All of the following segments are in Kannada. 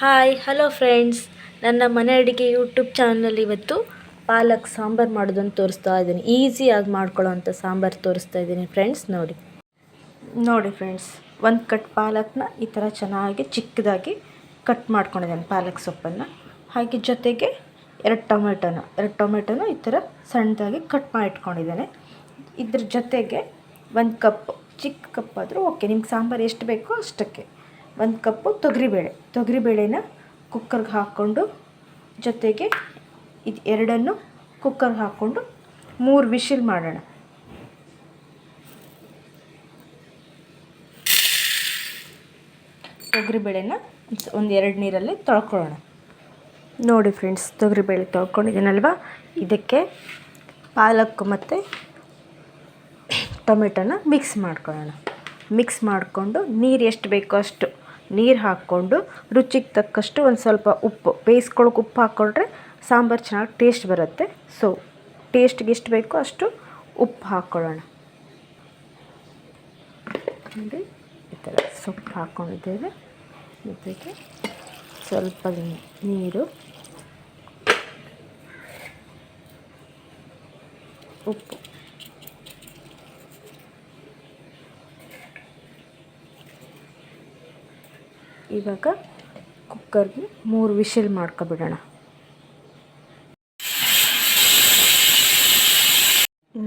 Hi, hello friends. ನನ್ನ ಮನೆ ಅಡುಗೆ ಯೂಟ್ಯೂಬ್ ಚಾನಲಲ್ಲಿ ಇವತ್ತು ಪಾಲಕ್ ಸಾಂಬಾರು ಮಾಡೋದನ್ನು ತೋರಿಸ್ತಾ ಇದ್ದೀನಿ. ಈಸಿಯಾಗಿ ಮಾಡ್ಕೊಳ್ಳೋವಂಥ ಸಾಂಬಾರು ತೋರಿಸ್ತಾ ಇದ್ದೀನಿ ಫ್ರೆಂಡ್ಸ್, ನೋಡಿ. ನೋಡಿ ಫ್ರೆಂಡ್ಸ್, ಒಂದು ಕಟ್ ಪಾಲಕ್ನ ಈ ಥರ ಚೆನ್ನಾಗಿ ಚಿಕ್ಕದಾಗಿ ಕಟ್ ಮಾಡ್ಕೊಂಡಿದ್ದೀನಿ ಪಾಲಕ್ ಸೊಪ್ಪನ್ನು. ಹಾಗೆ ಜೊತೆಗೆ ಎರಡು ಟೊಮೆಟೊನ ಎರಡು ಟೊಮೆಟೊನ ಈ ಥರ ಸಣ್ಣದಾಗಿ ಕಟ್ ಮಾಡಿ ಇಟ್ಕೊಂಡಿದ್ದೇನೆ ಇದ್ರ ಜೊತೆಗೆ ಒಂದು ಕಪ್, ಚಿಕ್ಕ ಕಪ್ ಆದರೂ ಓಕೆ. ನಿಮ್ಗೆ ಸಾಂಬಾರು ಎಷ್ಟು ಬೇಕೋ ಅಷ್ಟಕ್ಕೆ. ಒಂದು ಕಪ್ಪು ತೊಗರಿಬೇಳೆ. ತೊಗರಿಬೇಳೆನ ಕುಕ್ಕರ್ಗೆ ಹಾಕ್ಕೊಂಡು ಜೊತೆಗೆ ಇದು ಎರಡನ್ನು ಕುಕ್ಕರ್ಗೆ ಹಾಕ್ಕೊಂಡು ಮೂರು ವಿಶಿಲ್ ಮಾಡೋಣ. ತೊಗರಿಬೇಳೆನ ಒಂದು ಎರಡು ನೀರಲ್ಲಿ ತೊಳ್ಕೊಳ್ಳೋಣ. ನೋಡಿ ಫ್ರೆಂಡ್ಸ್, ತೊಗರಿಬೇಳೆ ತೊಳ್ಕೊಂಡಿದ್ದೀನಲ್ವ? ಇದಕ್ಕೆ ಪಾಲಕ್ ಮತ್ತು ಟೊಮೆಟೊನ ಮಿಕ್ಸ್ ಮಾಡ್ಕೊಳ್ಳೋಣ. ಮಿಕ್ಸ್ ಮಾಡಿಕೊಂಡು ನೀರು ಎಷ್ಟು ಬೇಕೋ ಅಷ್ಟು. ನೀರು ಹಾಕ್ಕೊಂಡು ರುಚಿಗೆ ತಕ್ಕಷ್ಟು ಒಂದು ಸ್ವಲ್ಪ ಉಪ್ಪು ಬೇಯಿಸ್ಕೊಳಕ್ಕೆ ಉಪ್ಪು ಹಾಕ್ಕೊಂಡ್ರೆ ಸಾಂಬಾರು ಚೆನ್ನಾಗಿ ಟೇಸ್ಟ್ ಬರುತ್ತೆ. ಸೊ ಟೇಸ್ಟ್ಗೆ ಎಷ್ಟು ಬೇಕೋ ಅಷ್ಟು ಉಪ್ಪು ಹಾಕ್ಕೊಳ್ಳೋಣ. ನೋಡಿ, ಈ ಥರ ಸೊಪ್ಪು ಹಾಕ್ಕೊಂಡಿದ್ದೇವೆ ಜೊತೆಗೆ ಸ್ವಲ್ಪ ನೀರು, ಉಪ್ಪು. ಇವಾಗ ಕುಕ್ಕರ್ಗೆ ಮೂರು ವಿಷಲ್ ಮಾಡ್ಕೊಬಿಡೋಣ.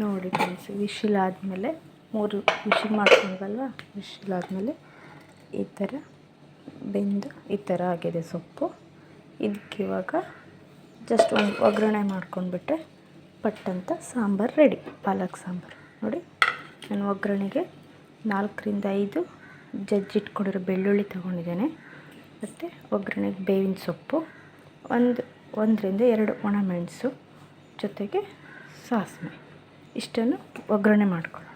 ನೋಡಿ ಫ್ರೆಂಡ್ಸ್ ವಿಶಿಲ್ ಆದಮೇಲೆ ಮೂರು ವಿಶಿಲ್ ಮಾಡ್ಕೊಂಡ್ವಲ್ವ? ವಿಶಿಲ್ ಆದಮೇಲೆ ಈ ಥರ ಬೆಂದು ಈ ಥರ ಆಗಿದೆ ಸೊಪ್ಪು. ಇದಕ್ಕೆ ಇವಾಗ ಜಸ್ಟ್ ಒಂದು ಒಗ್ಗರಣೆ ಮಾಡ್ಕೊಂಡ್ಬಿಟ್ರೆ ಪಟ್ಟಂತ ಸಾಂಬಾರು ರೆಡಿ ಪಾಲಕ್ ಸಾಂಬಾರು. ನೋಡಿ, ನಾನು ಒಗ್ಗರಣೆಗೆ ನಾಲ್ಕರಿಂದ ಐದು ಜಜ್ಜಿಟ್ಕೊಂಡಿರೋ ಬೆಳ್ಳುಳ್ಳಿ ತೊಗೊಂಡಿದ್ದೇನೆ. ಮತ್ತು ಒಗ್ಗರಣೆಗೆ ಬೇವಿನ ಸೊಪ್ಪು, ಒಂದು, ಒಂದರಿಂದ ಎರಡು ಒಣಮೆಣಸು ಜೊತೆಗೆ ಸಾಸಿವೆ. ಇಷ್ಟನ್ನು ಒಗ್ಗರಣೆ ಮಾಡ್ಕೊಳ್ಳೋಣ.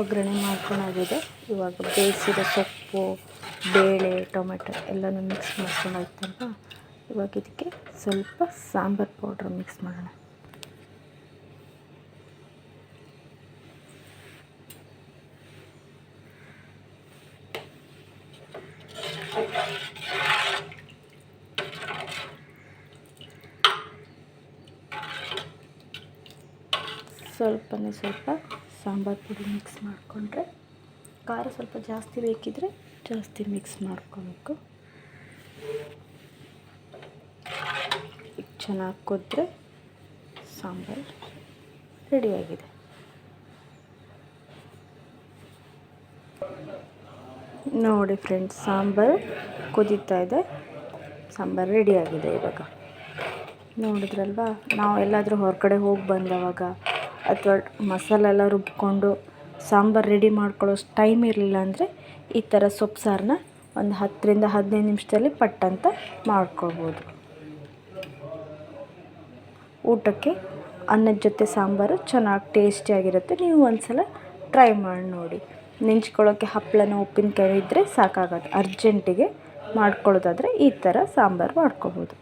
ಒಗ್ಗರಣೆ ಮಾಡ್ಕೊಳೋದಿದೆ. ಇವಾಗ ಬೇಯಿಸಿದ ಸೊಪ್ಪು, ಬೇಳೆ, ಟೊಮೆಟೊ ಎಲ್ಲನೂ ಮಿಕ್ಸ್ ಮಾಡ್ಕೊಂಡಾಯ್ತಲ್ವ ಇವಾಗ ಇದಕ್ಕೆ ಸ್ವಲ್ಪ ಸಾಂಬಾರು ಪೌಡ್ರ್ ಮಿಕ್ಸ್ ಮಾಡೋಣ. ಸ್ವಲ್ಪನೇ ಸ್ವಲ್ಪ ಸಾಂಬಾರು ಪುಡಿ ಮಿಕ್ಸ್ ಮಾಡಿಕೊಂಡ್ರೆ ಖಾರ ಸ್ವಲ್ಪ ಜಾಸ್ತಿ ಬೇಕಿದ್ರೆ ಜಾಸ್ತಿ ಮಿಕ್ಸ್ ಮಾಡ್ಕೋಬೇಕು. ಚೆನ್ನಾಗಿ ಕುದ್ರೆ ಸಾಂಬಾರು ರೆಡಿಯಾಗಿದೆ ನೋಡಿ ಫ್ರೆಂಡ್ಸ್ ಸಾಂಬಾರು ಕುದೀತಾ ಇದೆ. ಸಾಂಬಾರು ರೆಡಿಯಾಗಿದೆ ಇವಾಗ. ನೋಡಿದ್ರಲ್ವಾ? ನಾವು ಎಲ್ಲಾದರೂ ಹೊರಗಡೆ ಹೋಗಿ ಬಂದವಾಗ ಅಥವಾ ಮಸಾಲೆ ಎಲ್ಲ ರುಬ್ಕೊಂಡು ಸಾಂಬಾರು ರೆಡಿ ಮಾಡ್ಕೊಳ್ಳೋಷ್ಟು ಟೈಮ್ ಇರಲಿಲ್ಲ ಅಂದರೆ ಈ ಥರ ಸೊಪ್ಪು ಸಾರನ್ನ ಒಂದು ಹತ್ತರಿಂದ ಹದಿನೈದು ನಿಮಿಷದಲ್ಲಿ ಪಟ್ಟಂತ ಮಾಡ್ಕೋಬೋದು ಊಟಕ್ಕೆ ಅನ್ನದ ಜೊತೆ ಸಾಂಬಾರು ಚೆನ್ನಾಗಿ ಟೇಸ್ಟಿಯಾಗಿರುತ್ತೆ ನೀವು ಒಂದು ಸಲ ಟ್ರೈ ಮಾಡಿ ನೋಡಿ. ನೆಂಚ್ಕೊಳ್ಳೋಕ್ಕೆ ಹಪ್ಪಳನ ಉಪ್ಪಿನಕಾಯಿ ಇದ್ದರೆ ಸಾಕಾಗತ್ತೆ ಅರ್ಜೆಂಟಿಗೆ ಮಾಡ್ಕೊಳ್ಳೋದಾದರೆ ಈ ಥರ ಸಾಂಬಾರು ಮಾಡ್ಕೊಬೋದು